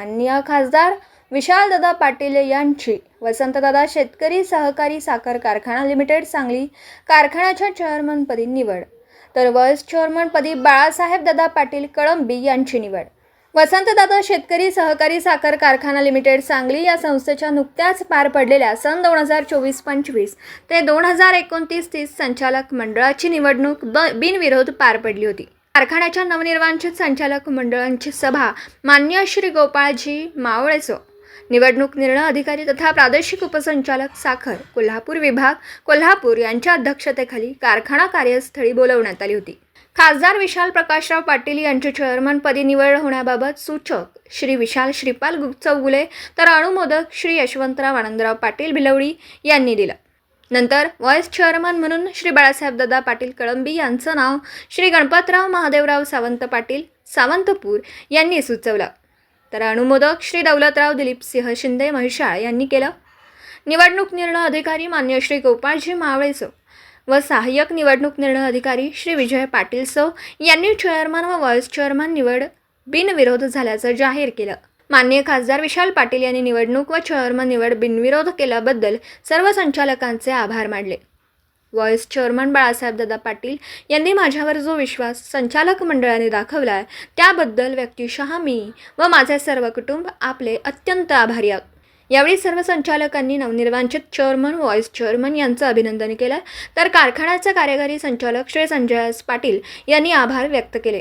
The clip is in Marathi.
माननीय खासदार विशालदादा पाटील यांची वसंतदादा शेतकरी सहकारी साखर कारखाना लिमिटेड सांगली कारखान्याच्या चेअरमनपदी निवड. तर व्हाईस चेअरमनपदी बाळासाहेब दादा पाटील कळंबी यांची निवड. वसंतदादा शेतकरी सहकारी साखर कारखाना लिमिटेड सांगली या संस्थेच्या नुकत्याच पार पडलेल्या सन दोन हजार चोवीस पंचवीस ते दोन हजार एकोणतीस तीस संचालक मंडळाची निवडणूक ब बिनविरोध पार पडली होती. कारखान्याच्या नवनिर्वाचित संचालक मंडळांची सभा मान्य श्री गोपाळजी मावळेचो. निवडणूक निर्णय अधिकारी तथा प्रादेशिक उपसंचालक साखर कोल्हापूर विभाग कोल्हापूर यांच्या अध्यक्षतेखाली कारखाना कार्यस्थळी बोलवण्यात आली होती. खासदार विशाल प्रकाशराव पाटील यांची चेअरमनपदी निवड होण्याबाबत सूचक श्री विशाल श्रीपाल गुप्चौगुले चौगुले तर अनुमोदक श्री यशवंतराव आनंदराव पाटील भिलवडी यांनी दिलं. नंतर व्हाईस चेअरमन म्हणून श्री बाळासाहेब दादा पाटील कळंबी यांचं नाव श्री गणपतराव महादेवराव सावंत पाटील सावंतपूर यांनी सुचवलं. तर अनुमोदक श्री दौलतराव दिलीपसिंह शिंदे महिषाळ यांनी केलं. निवडणूक निर्णय अधिकारी मान्य श्री गोपाळजी मावळेसो व सहाय्यक निवडणूक निर्णय अधिकारी श्री विजय पाटील सो यांनी चेअरमन व व्हाईस चेअरमन निवड बिनविरोध झाल्याचं जाहीर केलं. माननीय खासदार विशाल पाटील यांनी निवडणूक व चेअरमन निवड बिनविरोध केल्याबद्दल सर्व संचालकांचे आभार मानले. व्हॉइस चेअरमन बाळासाहेब दादा पाटील यांनी माझ्यावर जो विश्वास संचालक मंडळाने दाखवला आहे त्याबद्दल व्यक्तिशः मी व माझे सर्व कुटुंब आपले अत्यंत आभारी आहोत. यावेळी सर्व संचालकांनी नवनिर्वांचित चेअरमन व्हॉइस चेअरमन यांचं अभिनंदन केलं. तर कारखान्याचे कार्यकारी संचालक श्री संजय पाटील यांनी आभार व्यक्त केले.